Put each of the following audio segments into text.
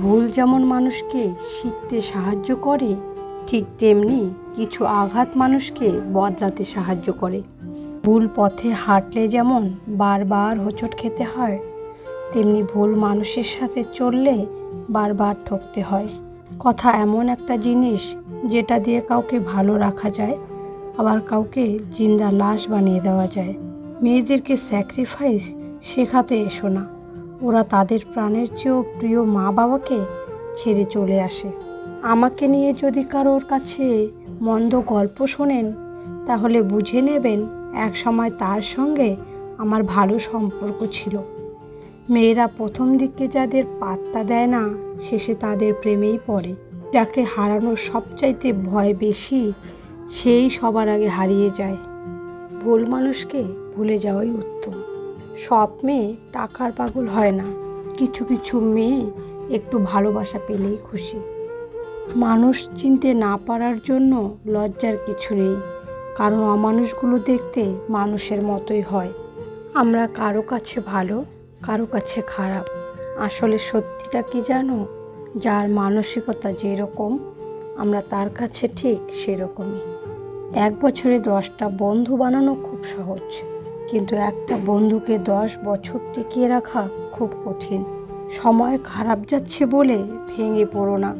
ভুল যেমন মানুষকে শিখতে সাহায্য করে, ঠিক তেমনি কিছু আঘাত মানুষকে বদলাতে সাহায্য করে। ভুল পথে হাঁটলে যেমন বারবার হোঁচট খেতে হয়, তেমনি ভুল মানুষের সাথে চললে বারবার ঠকতে হয়। কথা এমন একটা জিনিস যেটা দিয়ে কাউকে ভালো রাখা যায়, আবার কাউকে জিন্দা লাশ বানিয়ে দেওয়া যায়। মেয়েদেরকে স্যাক্রিফাইস শেখাতে এসো না। ওরা তাদের প্রাণের চেয়েও প্রিয় মা বাবাকে ছেড়ে চলে আসে। আমাকে নিয়ে যদি কারোর কাছে মন্দ গল্প শোনেন, তাহলে বুঝে নেবেন এক সময় তার সঙ্গে আমার ভালো সম্পর্ক ছিল। মেয়েরা প্রথম দিকে যাদের পাত্তা দেয় না, শেষে তাদের প্রেমেই পড়ে। যাকে হারানোর সবচাইতে ভয় বেশি, সেই সবার আগে হারিয়ে যায়। ভুল মানুষকে ভুলে যাওয়াই উত্তম। সব মেয়ে টাকার পাগল হয় না। কিছু কিছু মেয়ে একটু ভালোবাসা পেলেই খুশি। মানুষ চিনতে না পারার জন্য লজ্জার কিছু নেই, কারণ অমানুষগুলো দেখতে মানুষের মতোই হয়। আমরা কারও কাছে ভালো, কারও কাছে খারাপ। আসলে সত্যিটা কি জানো? যার মানসিকতা যেরকম, আমরা তার কাছে ঠিক সেরকমই। এক বছরে দশটা বন্ধু বানানো খুব সহজ। কিন্তু একটা বন্ধুকে দশ বছর টিকিয়ে রাখা খুব কঠিন। সময় খারাপ যাচ্ছে বলে ভেঙে পড়ো না।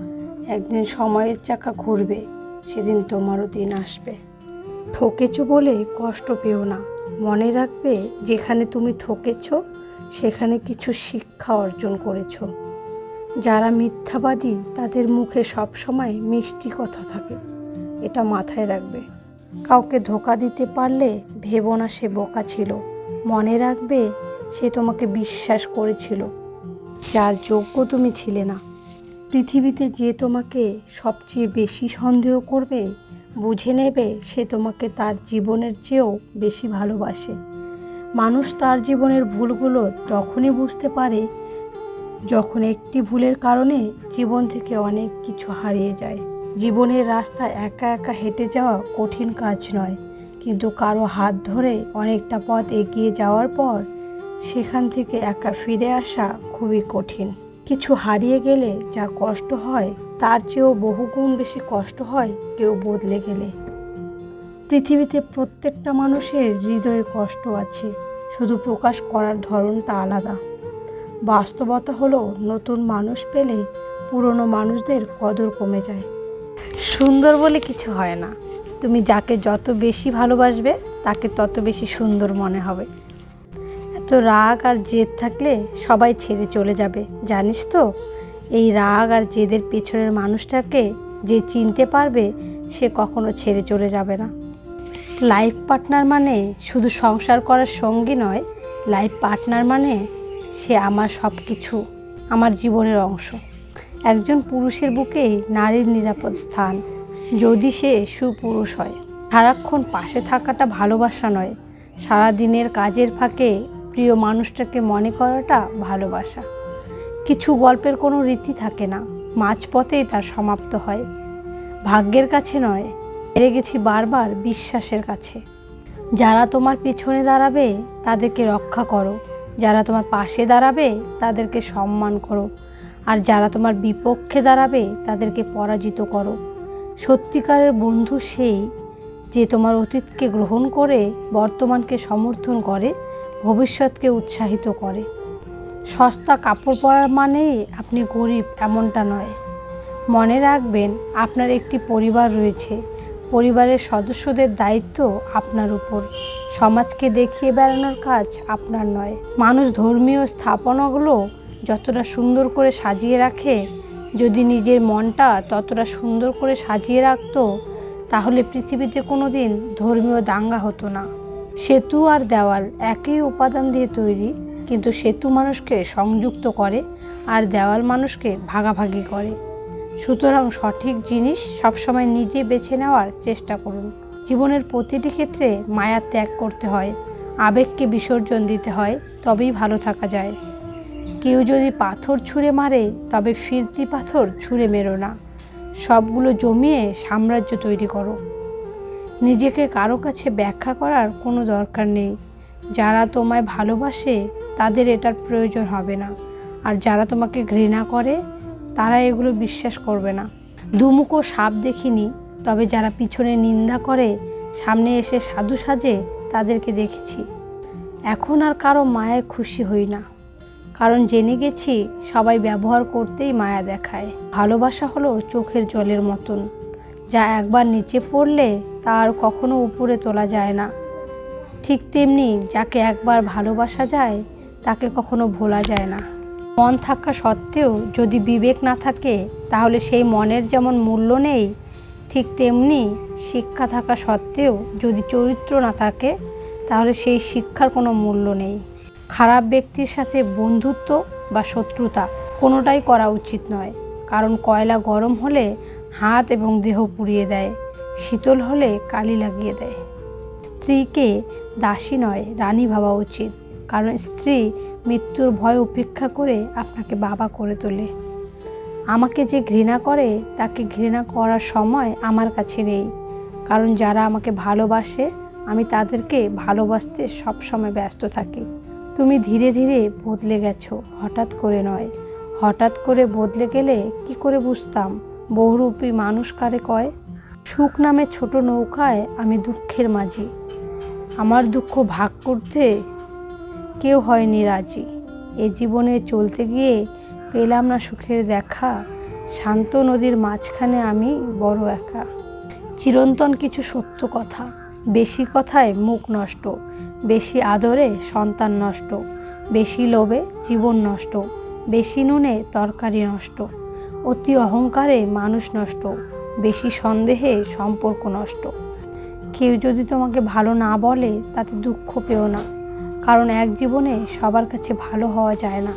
একদিন সময়ের চাকা ঘুরবে, সেদিন তোমারও দিন আসবে। ঠকেছ বলে কষ্ট পেও না। মনে রাখবে যেখানে তুমি ঠকেছো, সেখানে কিছু শিক্ষা অর্জন করেছ। যারা মিথ্যাবাদী, তাদের মুখে সবসময় মিষ্টি কথা থাকে। এটা মাথায় রাখবে। কাউকে ধোকা দিতে পারলে ভেবো না সে বোকা ছিল। মনে রাখবে সে তোমাকে বিশ্বাস করেছিল। যার যোগ্য তুমি ছিলে না। পৃথিবীতে যে তোমাকে সবচেয়ে বেশি সন্দেহ করবে, বুঝে নেবে সে তোমাকে তার জীবনের চেয়েও বেশি ভালোবাসে। মানুষ তার জীবনের ভুলগুলো তখনই বুঝতে পারে, যখন একটি ভুলের কারণে জীবন থেকে অনেক কিছু হারিয়ে যায়। জীবনের রাস্তা একা একা হেঁটে যাওয়া কঠিন কাজ নয়। কিন্তু কারও হাত ধরে অনেকটা পথ এগিয়ে যাওয়ার পর সেখান থেকে একা ফিরে আসা খুবই কঠিন। কিছু হারিয়ে গেলে যা কষ্ট হয়, তার চেয়েও বহুগুণ বেশি কষ্ট হয় কেউ বদলে গেলে। পৃথিবীতে প্রত্যেকটা মানুষের হৃদয়ে কষ্ট আছে, শুধু প্রকাশ করার ধরনটা আলাদা। বাস্তবতা হলো, নতুন মানুষ পেলে পুরনো মানুষদের কদর কমে যায়। সুন্দর বলে কিছু হয় না। তুমি যাকে যত বেশি ভালোবাসবে, তাকে তত বেশি সুন্দর মনে হবে। এত রাগ আর জেদ থাকলে সবাই ছেড়ে চলে যাবে, জানিস তো? এই রাগ আর জেদের পেছনের মানুষটাকে যে চিনতে পারবে, সে কখনো ছেড়ে চলে যাবে না। লাইফ পার্টনার মানে শুধু সংসার করার সঙ্গী নয়, লাইফ পার্টনার মানে সে আমার সব কিছু আমার জীবনের অংশ। একজন পুরুষের বুকে নারীর নিরাপদ স্থান যদি সে সুপুরুষ হয়। সারাক্ষণ পাশে থাকাটা ভালোবাসা নয়। সারা দিনের কাজের ফাঁকে প্রিয় মানুষটাকে মনে করাটা ভালোবাসা। কিছু গল্পের কোনো রীতি থাকে না। মাঝপথেই তার সমাপ্ত হয়। ভাগ্যের কাছে নয়, হেরে গেছি বারবার বিশ্বাসের কাছে। যারা তোমার পিছনে দাঁড়াবে, তাদেরকে রক্ষা করো। যারা তোমার পাশে দাঁড়াবে, তাদেরকে সম্মান করো। আর যারা তোমার বিপক্ষে দাঁড়াবে, তাদেরকে পরাজিত করো। সত্যিকারের বন্ধু সেই যে তোমার অতীতকে গ্রহণ করে, বর্তমানকে সমর্থন করে, ভবিষ্যৎকে উৎসাহিত করে। সস্তা কাপড় পরার মানেই আপনি গরিব এমনটা নয়। মনে রাখবেন, আপনার একটি পরিবার রয়েছে। পরিবারের সদস্যদের দায়িত্ব আপনার উপর। সমাজকে দেখিয়ে বেড়ানোর কাজ আপনার নয়। মানুষ ধর্মীয় স্থাপনাগুলো যতটা সুন্দর করে সাজিয়ে রাখে যদি নিজের মনটা ততটা সুন্দর করে সাজিয়ে রাখতো, তাহলে পৃথিবীতে কোনো দিন ধর্মীয় দাঙ্গা হতো না। সেতু আর দেওয়াল একই উপাদান দিয়ে তৈরি, কিন্তু সেতু মানুষকে সংযুক্ত করে আর দেওয়াল মানুষকে ভাগাভাগি করে। সুতরাং সঠিক জিনিস সবসময় নিজে বেছে নেওয়ার চেষ্টা করুন। জীবনের প্রতিটি ক্ষেত্রে মায়া ত্যাগ করতে হয়, আবেগকে বিসর্জন দিতে হয়, তবেই ভালো থাকা যায়। কেউ যদি পাথর ছুঁড়ে মারে, তবে ফিরতি পাথর ছুঁড়ে মেরো না। সবগুলো জমিয়ে সাম্রাজ্য তৈরি করো। নিজেকে কারও কাছে ব্যাখ্যা করার কোনো দরকার নেই। যারা তোমায় ভালোবাসে, তাদের এটার প্রয়োজন হবে না। আর যারা তোমাকে ঘৃণা করে, তারা এগুলো বিশ্বাস করবে না। দুমুখো সাপ দেখিনি, তবে যারা পিছনে নিন্দা করে, সামনে এসে সাধু সাজে, তাদেরকে দেখেছি। এখন আর কারও মায়ায় খুশি হই না। কারণ জেনে গেছি, সবাই ব্যবহার করতেই মায়া দেখায়। ভালোবাসা হলো চোখের জলের মতন। যা একবার নিচে পড়লে তা আর কখনো উপরে তোলা যায় না। ঠিক তেমনি যাকে একবার ভালোবাসা যায়, তাকে কখনো ভোলা যায় না। মন থাকা সত্ত্বেও যদি বিবেক না থাকে, তাহলে সেই মনের যেমন মূল্য নেই, ঠিক তেমনি শিক্ষা থাকা সত্ত্বেও যদি চরিত্র না থাকে, তাহলে সেই শিক্ষার কোনো মূল্য নেই। খারাপ ব্যক্তির সাথে বন্ধুত্ব বা শত্রুতা কোনোটাই করা উচিত নয়। কারণ কয়লা গরম হলে হাত এবং দেহ পুড়িয়ে দেয়, শীতল হলে কালি লাগিয়ে দেয়। স্ত্রীকে দাসী নয়, রানী ভাবা উচিত। কারণ স্ত্রী মৃত্যুর ভয় উপেক্ষা করে আপনাকে বাবা করে তোলে। আমাকে যে ঘৃণা করে, তাকে ঘৃণা করার সময় আমার কাছে নেই। কারণ যারা আমাকে ভালোবাসে, আমি তাদেরকে ভালোবাসতে সবসময় ব্যস্ত থাকি। তুমি ধীরে ধীরে বদলে গেছো, হঠাৎ করে নয়। হঠাৎ করে বদলে গেলে কি করে বুঝতাম? বহুরূপী মানুষ কারে কয়? সুখ নামে ছোট নৌকায় আমি দুঃখের মাঝি। আমার দুঃখ ভাগ করতে কেউ হয়নি রাজি। এ জীবনে চলতে গিয়ে পেলাম না সুখের দেখা। শান্ত নদীর মাঝখানে আমি বড় একা। চিরন্তন কিছু সত্য কথা। বেশি কথায় মুখ নষ্ট। বেশি আদরে সন্তান নষ্ট, বেশি লোভে জীবন নষ্ট, বেশি নুনে তরকারি নষ্ট, অতি অহংকারে মানুষ নষ্ট, বেশি সন্দেহে সম্পর্ক নষ্ট। কেউ যদি তোমাকে ভালো না বলে, তাতে দুঃখ পেও না, কারণ এক জীবনে সবার কাছে ভালো হওয়া যায় না।